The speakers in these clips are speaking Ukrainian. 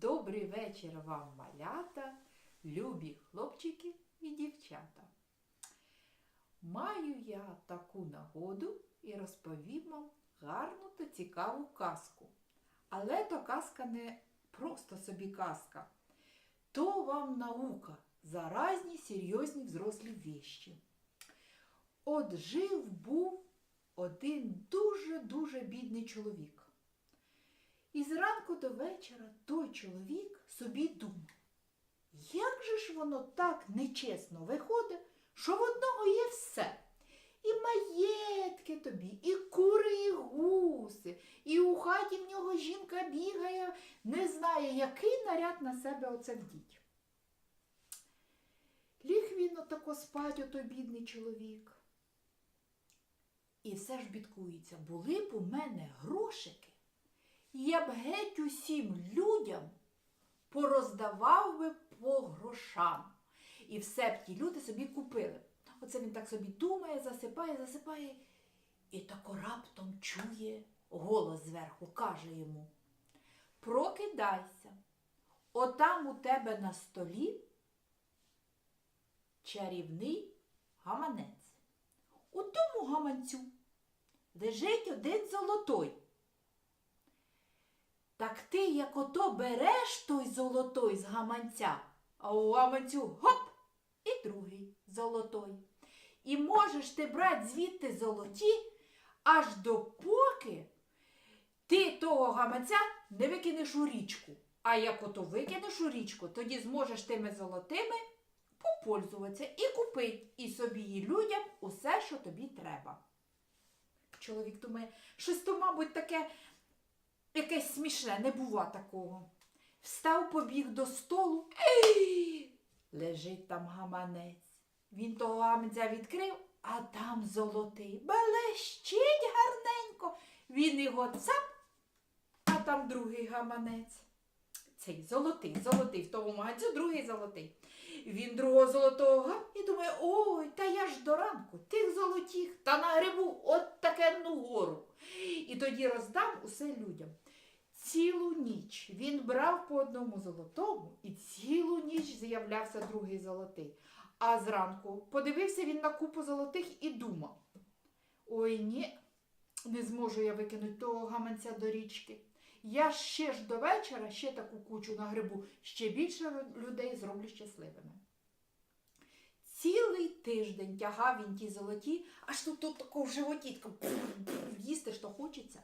Добрий вечір вам, малята, любі хлопчики і дівчата. Маю я таку нагоду і розповім вам гарну та цікаву казку. Але то казка не просто собі казка. То вам наука за разні серйозні взрослі віщі. От жив був один дуже-дуже бідний чоловік. І зранку до вечора той чоловік собі думав, як же ж воно так нечесно виходить, що в одного є все. І маєтки тобі, і кури, і гуси, і у хаті в нього жінка бігає, не знає, який наряд на себе оце вдіть. Ліг він отако спать, отой бідний чоловік. І все ж бідкується, були б у мене грошики, я б геть усім людям пороздавав би по грошам. І все б ті люди собі купили. Оце він так собі думає, засипає, засипає. І тако раптом чує голос зверху, каже йому: Прокидайся, отам у тебе на столі чарівний гаманець. У тому гаманцю лежить один золотой. Так ти, як ото береш той золотой з гаманця, а у гаманцю гоп і другий золотой. І можеш ти брати звідти золоті, аж допоки ти того гаманця не викинеш у річку. А як ото викинеш у річку, тоді зможеш тими золотими попользуватися і купити і собі, і людям усе, що тобі треба. Чоловік думає, щось то, мабуть, таке якесь смішне, не бува такого. Встав, побіг до столу. Ей! Лежить там гаманець. Він того гаманця відкрив, а там золотий. Белещить гарненько. Він його цап, а там другий гаманець. Цей золотий, золотий, в тому магазі другий золотий. Він другого золотого гап і думає, ой, та я ж до ранку тих золотіх та на грибу от такенну гору. І тоді роздам усе людям. Цілу ніч він брав по одному золотому і цілу ніч з'являвся другий золотий. А зранку подивився він на купу золотих і думав: Ой, ні, не зможу я викинути того гаманця до річки. Я ще ж до вечора ще таку кучу на грибу, ще більше людей зроблю щасливими. Цілий тиждень тягав він ті золоті, аж тут, тут тако в животі тако їсти що хочеться.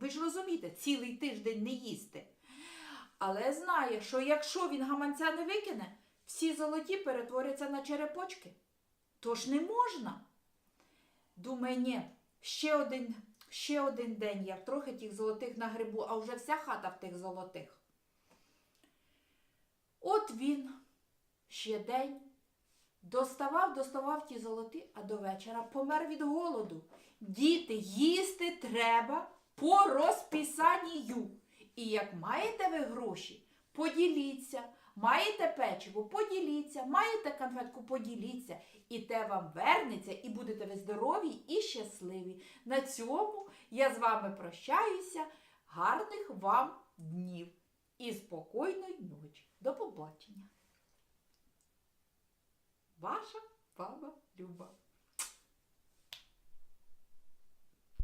Ви ж розумієте, цілий тиждень не їсти. Але знає, що якщо він гаманця не викине, всі золоті перетворяться на черепочки. Тож не можна. Думає, ні, ще один, ще один день я трохи тих золотих на грибу, а вже вся хата в тих золотих. От він ще день доставав, доставав ті золоті, а до вечора помер від голоду. Діти, їсти треба по розписанню. І як маєте ви гроші, поділіться. Маєте печиво, поділіться, маєте конфетку, поділіться. І те вам вернеться, і будете ви здорові і щасливі. На цьому я з вами прощаюся. Гарних вам днів і спокійної ночі. До побачення. Ваша баба Люба.